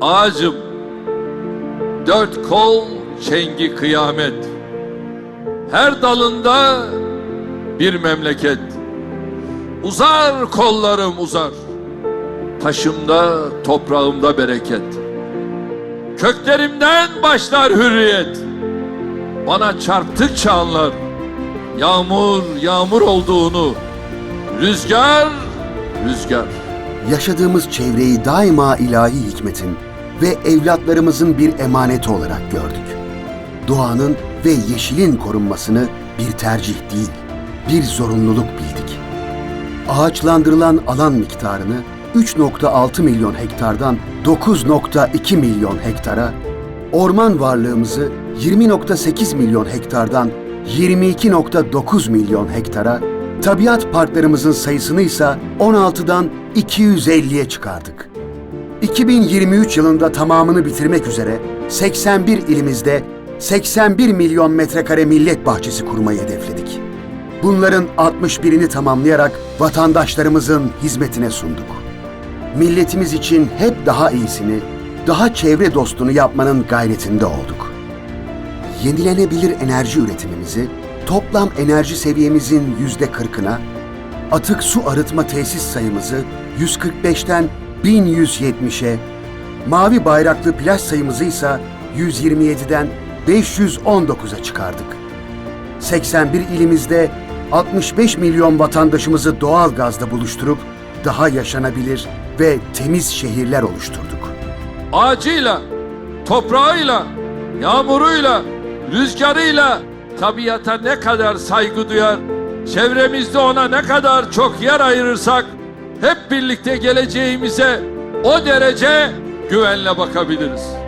Ağacım, dört kol çengi kıyamet. Her dalında bir memleket. Uzar kollarım uzar. Taşımda, toprağımda bereket. Köklerimden başlar hürriyet. Bana çarptıkça anlar. Yağmur, yağmur olduğunu. Rüzgar, rüzgar. Yaşadığımız çevreyi daima ilahi hikmetin ve evlatlarımızın bir emaneti olarak gördük. Doğanın ve yeşilin korunmasını bir tercih değil, bir zorunluluk bildik. Ağaçlandırılan alan miktarını 3.6 milyon hektardan 9.2 milyon hektara, orman varlığımızı 20.8 milyon hektardan 22.9 milyon hektara, tabiat parklarımızın sayısını ise 16'dan 250'ye çıkardık. 2023 yılında tamamını bitirmek üzere 81 ilimizde 81 milyon metrekare millet bahçesi kurmayı hedefledik. Bunların 61'ini tamamlayarak vatandaşlarımızın hizmetine sunduk. Milletimiz için hep daha iyisini, daha çevre dostunu yapmanın gayretinde olduk. Yenilenebilir enerji üretimimizi toplam enerji seviyemizin yüzde kırkına, atık su arıtma tesis sayımızı 145'ten 1170'e, mavi bayraklı plaj sayımızı ise 127'den 519'a çıkardık. 81 ilimizde 65 milyon vatandaşımızı doğal gazla buluşturup daha yaşanabilir ve temiz şehirler oluşturduk. ağacıyla, toprağıyla, yağmuruyla, rüzgarıyla tabiata ne kadar saygı duyar, çevremizde ona ne kadar çok yer ayırırsak hep birlikte geleceğimize o derece güvenle bakabiliriz.